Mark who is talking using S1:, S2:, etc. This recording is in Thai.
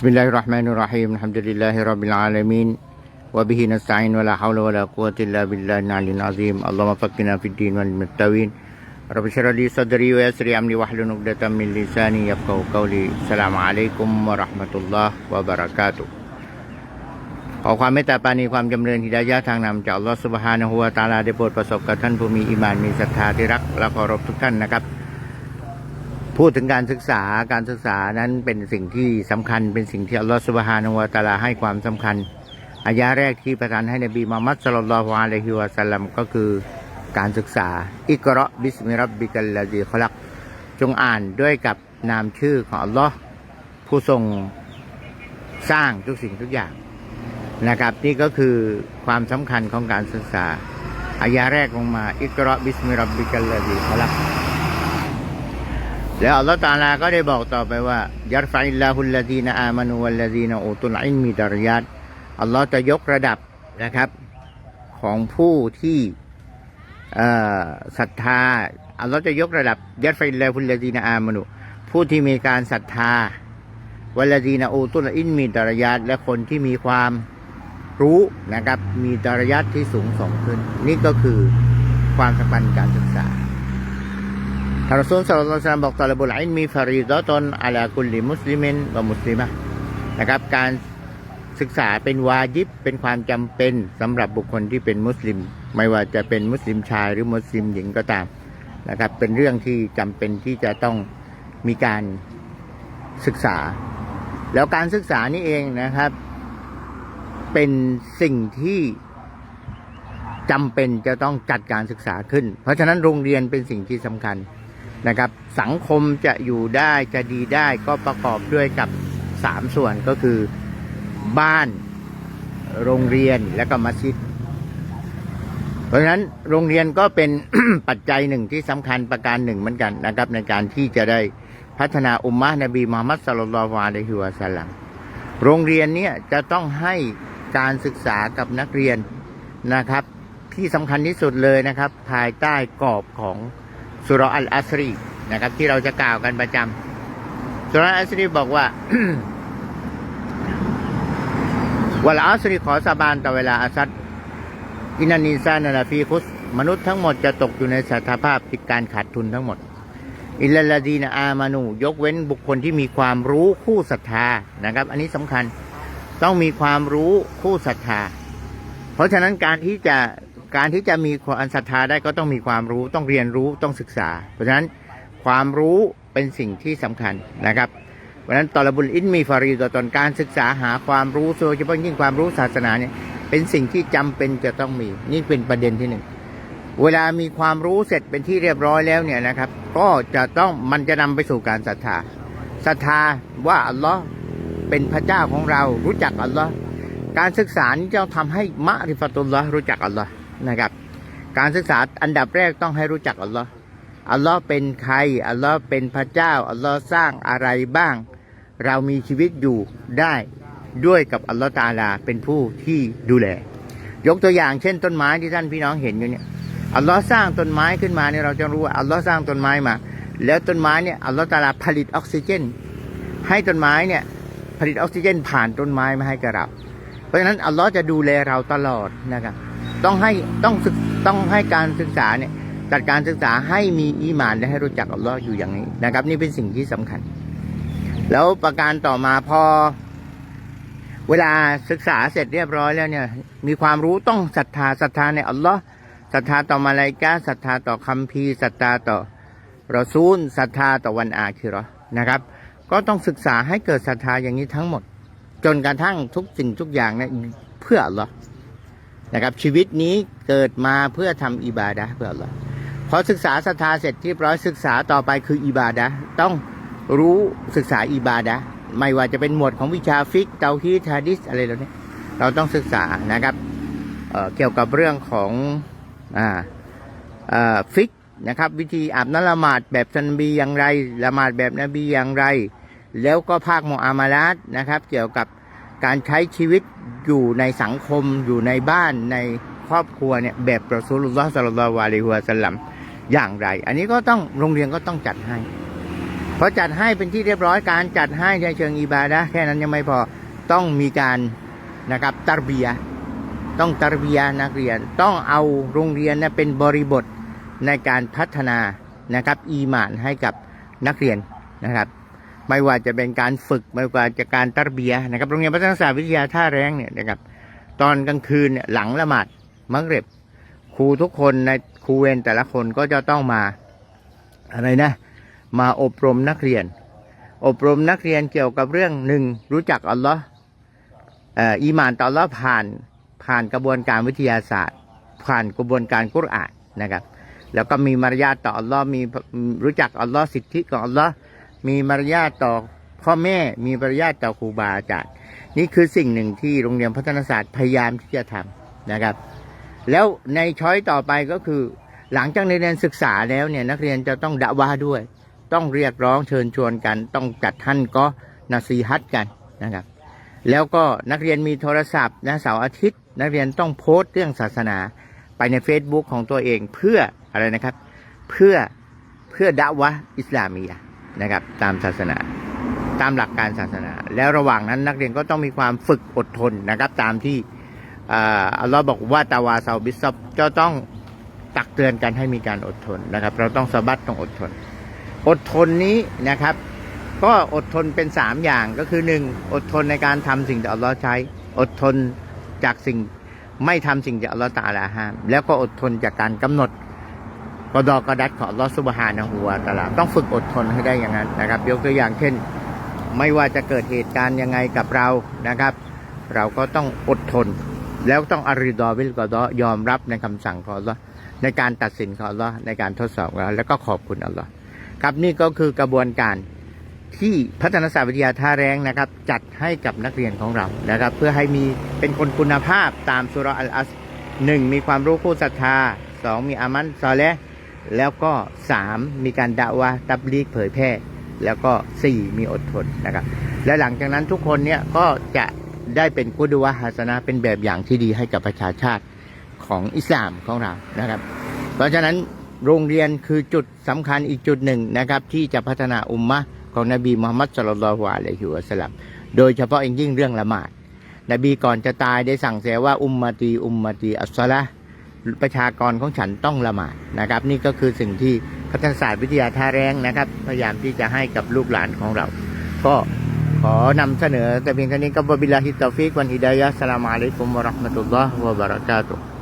S1: بسم الله الرحمن الرحيم الحمد لله رب العالمين وبه نستعين ولا حول ولا قوة إلا بالله العلي العظيم اللهم فقنا في الدين والمتوين رب اشرح لي صدري ويسر لي أمري واحلل عقدة من لساني يفقهوا قولي السلام عليكم ورحمة الله وبركاته ขอความเมตตาปราณีความจำเริญฮิดายะห์ทางนำจากอัลลอฮฺสุบฮานะฮูวะตะอาลาได้โปรดประสบกับท่านผู้มีอีหมานมีศรัทธาที่รักและเคารพทุกท่านนะครับ พูดถึงการศึกษาการศึกษานั้นเป็นสิ่งที่สำคัญ เป็นสิ่งที่อัลลอฮฺสุบฮานะฮูวะตาลาให้ความสำคัญอายะแรกที่ประทานให้นบีมุฮัมมัดสลลัลลอฮุอะลัยฮิวะสัลลัมก็คือการศึกษา อิกราะบิสมิรับบิกัลลาซีขลัก จงอ่านด้วยกับนามชื่อของอัลลอฮ์ผู้ทรงสร้างทุกสิ่งทุกอย่างนะครับ นี่ก็คือความสำคัญของการศึกษาอายาแรกลงมา อิกราะบิสมิรับบิกัลลาซีขลัก แล้วอัลลอฮฺตาลาก็ได้บอกต่อไปว่ายัรฟะอิลลาฮุลลาดีนอามานูวัลลาดีนอูตุลอิลมีดารยัตอัลลอฮฺจะยกระดับนะครับ ของผู้ที่ศรัทธาอัลลอฮฺจะยกระดับยัรฟะอิลลาฮุลลาดีนอามานูผู้ที่มีการศรัทธาวัลลาดีนอูตุลอิลมีดารยัตและคนที่มีความรู้นะครับ มีดารยัตที่สูงส่งขึ้น นี่ก็คือความสำคัญการศึกษา ท่านรอซูลสัลลัลลอฮุอะลัยฮิวะซัลลัมบอกตลบุลอิลมีฟารีดะตนอะลากุลลิมุสลิมินวะมุสลิมะนะครับ การศึกษาเป็นวาญิบเป็นความจำเป็นสำหรับบุคคลที่เป็นมุสลิม ไม่ว่าจะเป็นมุสลิมชายหรือมุสลิมหญิงก็ตามนะครับ เป็นเรื่องที่จำเป็นที่จะต้องมีการศึกษา แล้วการศึกษานี่เองนะครับ เป็นสิ่งที่จำเป็นจะต้องจัดการศึกษาขึ้น เพราะฉะนั้นโรงเรียนเป็นสิ่งที่สำคัญ นะครับ สังคมจะอยู่ได้จะดีได้ก็ประกอบด้วยกับสามส่วนก็คือบ้านโรงเรียนและก็มัสยิด เพราะฉะนั้นโรงเรียนก็เป็นปัจจัยหนึ่งที่สำคัญประการหนึ่งเหมือนกันนะครับ ในการที่จะได้พัฒนาอุมมะนบีมุฮัมมัดสลลัลลอฮุอะลัยฮิวะสัลลัมโรงเรียนเนี้ยจะต้องให้การศึกษากับนักเรียนนะครับ ที่สำคัญที่สุดเลยนะครับ ภายใต้กรอบของ สุรอัลอัสรีนะครับ ที่เราจะกล่าวกันประจำสุรอัลอัสรีบอกว่าวัลอัสรีขอสาบานต่อเวลาอาซัดอินานิซานาลาฟีคุส มนุษย์ทั้งหมดจะตกอยู่ในสถาภาพที่การขาดทุนทั้งหมด อิลลาดีนอามานู ยกเว้นบุคคลที่มีความรู้คู่ศรัทธานะครับ อันนี้สำคัญต้องมีความรู้คู่ศรัทธา เพราะฉะนั้นการที่จะ การที่จะมีความศรัทธาได้ก็ต้องมีความรู้ต้องเรียนรู้ต้องศึกษา เพราะฉะนั้นความรู้เป็นสิ่งที่สำคัญนะครับ เพราะฉะนั้นตอลบุลอินมีฟารีดตอนการศึกษาหาความรู้โดยเฉพาะยิ่งความรู้ศาสนาเนี่ยเป็นสิ่งที่จำเป็นจะต้องมี นี่เป็นประเด็นที่หนึ่งเวลามีความรู้เสร็จเป็นที่เรียบร้อยแล้วเนี่ยนะครับ ก็จะต้องมันจะนำไปสู่การศรัทธาศรัทธาว่าอัลลอฮ์เป็นพระเจ้าของเรารู้จักอัลลอฮ์การศึกษานี่จะทำให้มะริฟตุลลอฮ์รู้จักอัลลอฮ์ นะครับ การศึกษาอันดับแรกต้องให้รู้จักอัลลอฮ์อัลลอฮ์เป็นใคร อัลลอฮ์เป็นพระเจ้า อัลลอฮ์สร้างอะไรบ้าง เรามีชีวิตอยู่ได้ด้วยกับอัลลอฮ์ตาลาเป็นผู้ที่ดูแล ยกตัวอย่างเช่นต้นไม้ที่ท่านพี่น้องเห็นอยู่เนี่ยอัลลอฮ์สร้างต้นไม้ขึ้นมาเนี่ยเราจะรู้ว่าอัลลอฮ์สร้างต้นไม้มา แล้วต้นไม้เนี่ยอัลลอฮ์ตาลาผลิตออกซิเจน ให้ต้นไม้เนี่ยผลิตออกซิเจนผ่านต้นไม้มาให้กับเรา เพราะฉะนั้นอัลลอฮ์จะดูแลเราตลอดนะครับ ต้องให้ต้องศึกต้องให้การศึกษาเนี่ยจัดการศึกษาให้มีอีหมานและให้รู้จักอัลลอฮ์อยู่อย่างนี้นะครับ นี่เป็นสิ่งที่สำคัญ แล้วประการต่อมาพอ เวลาศึกษาเสร็จเรียบร้อยแล้วเนี่ย มีความรู้ต้องศรัทธาศรัทธาในอัลลอฮ์ศรัทธาต่อมาลายกาศรัทธาต่อคัมภีร์ศรัทธาต่อรอซูลศรัทธาต่อวันอาคิราะห์นะครับ ก็ต้องศึกษาให้เกิดศรัทธาอย่างนี้ทั้งหมด จนกระทั่งทุกสิ่งทุกอย่างเนี่ยเพื่ออัลลอฮ์ นะครับ ชีวิตนี้เกิดมาเพื่อทำอิบาดะเพื่ออัลลอพอศึกษาศรัทธาเสร็จเรียบร้อยศึกษาต่อไปคืออิบาดะต้องรู้ศึกษาอิบาดะไม่ว่าจะเป็นหมวดของวิชาฟิกเตาฮีดฮะดิษอะไรเหล่านี้เราต้องศึกษานะครับเเกี่ยวกับเรื่องของอ่าฟิกนะครับ วิธีอาบน้ำละหมาดแบบนบีอย่างไรละหมาดแบบนบีอย่างไร แล้วก็ภาคโมอามาลาตนะครับ เกี่ยวกับ การใช้ชีวิตอยู่ในสังคมอยู่ในบ้านในครอบครัวเนี่ยแบบรอซูลุลลอฮ์สัลลัลลอฮุอะลัยฮิวสลัมอย่างไร อันนี้ก็ต้องโรงเรียนก็ต้องจัดให้พอจัดให้เป็นที่เรียบร้อยการจัดให้ในเชิงอิบาดะแค่นั้นยังไม่พอต้องมีการนะครับตารเบียต้องตารเบียนักเรียนต้องเอาโรงเรียนเนยเป็นบริบทในการพัฒนานะครับอีหมานให้กับนักเรียนนะครับ ไม่ว่าจะเป็นการฝึกไม่ว่าจะการตารเบียนะครับโรงเรียนพัฒนาศาสตร์วิทยาท่าแรงเนี่ยนะครับ ตอนกลางคืนเนี่ยหลังละหมาดมักเร็บครูทุกคนในครูเวรแต่ละคนก็จะต้องมาอะไรนะ มาอบรมนักเรียน อบรมนักเรียนเกี่ยวกับเรื่องหนึ่งรู้จักอัลลอฮ์เอ่ออีมานต่ออัลลอฮ์ผ่านผ่านกระบวนการวิทยาศาสตร์ ผ่านกระบวนการกุรอานนะครับ แล้วก็มีมารยาทต่ออัลลอฮ์มีรู้จักอัลลอฮ์สิทธิของอัลลอฮ์ มีมารยาทต่อพ่อแม่มีมารยาทต่อครูบาอาจารย์นี่คือสิ่งหนึ่งที่โรงเรียนพัฒนาศาสตร์พยายามที่จะทำนะครับ แล้วในช้อยต่อไปก็คือ หลังจากในเรียนศึกษาแล้วเนี่ยนักเรียนจะต้องดะว่าด้วย ต้องเรียกร้องเชิญชวนกัน ต้องจัดท่านก็นาซีฮัตกันนะครับ แล้วก็นักเรียนมีโทรศัพท์นะเสาร์อาทิตย์ นักเรียนต้องโพสต์เรื่องศาสนาไปใน Facebook ของตัวเองเพื่ออะไรนะครับ เพื่อเพื่อดะวะอิสลามียะ นะครับ ตามศาสนา ตามหลักการศาสนา แล้วระหว่างนั้นนักเรียนก็ต้องมีความฝึกอดทนนะครับ ตามที่อัลลอฮ์บอกว่าตาวาซาบิสซับจะต้องตักเตือนกันให้มีการอดทนนะครับ เราต้องสะบัดต้องอดทน อดทนนี้นะครับ ก็อดทนเป็นสามอย่างก็คือหนึ่งอดทนในการทำสิ่งที่อัลลอฮ์ใช้ อดทนจากสิ่งไม่ทำสิ่งที่อัลลอฮ์ตาลาห้ามแล้วก็อดทนจากการกำหนด กดอกระดัดของอัลอสุบฮานะฮูวตะอาลาต้องฝึกอดทนให้ได้อย่างนั้นนะครับ ยกตัวอย่างเช่น ไม่ว่าจะเกิดเหตุการณ์ยังไงกับเรานะครับ เราก็ต้องอดทน แล้วต้องอาริดอวิลกอดอยอมรับในคำสั่งของอัลลอฮ์ในการตัดสินของอัลลอฮ์ในการทดสอบเราแล้วก็ขอบคุณอัลลอฮ์ครับนี่ก็คือกระบวนการที่พัฒนาศาสตร์วิทยาท่าแรงนะครับ จัดให้กับนักเรียนของเรานะครับ เพื่อให้มีเป็นคนคุณภาพตามสุราอัลอัสหนึ่งมีความรู้คู่ศรัทธาสองมีอามันซอเลห์ แล้วก็สามมีการดะวะห์ตับลีกเผยแพร่ แล้วก็สี่มีอดทนนะครับ และหลังจากนั้นทุกคนเนี่ยก็จะได้เป็นกุดวะฮัสนะเป็นแบบอย่างที่ดีให้กับประชาชาติของอิสลามของเรานะครับ เพราะฉะนั้นโรงเรียนคือจุดสำคัญอีกจุดหนึ่งนะครับ ที่จะพัฒนาอุมมะของนบีมุฮัมมัดสุลลัลฮุอะลัยฮิวะสลัมโดยเฉพาะอย่างยิ่งเรื่องละหมาด นบีก่อนจะตายได้สั่งเสียว่าอุมมาตีอุมมาตีอัสซาละ ประชากรของฉันต้องละหมาดนะครับ นี่ก็คือสิ่งที่พัฒนศาสตร์วิทยาท่าแรงนะครับ พยายามที่จะให้กับลูกหลานของเรา ก็ขอนำเสนอแต่เพียงเท่านี้ก็บบิลลาฮิตตอฟิกวันฮิดายะสลามอะลัยกุมวะราะห์มะตุลลอฮ์วะบะเราะกาตุฮ์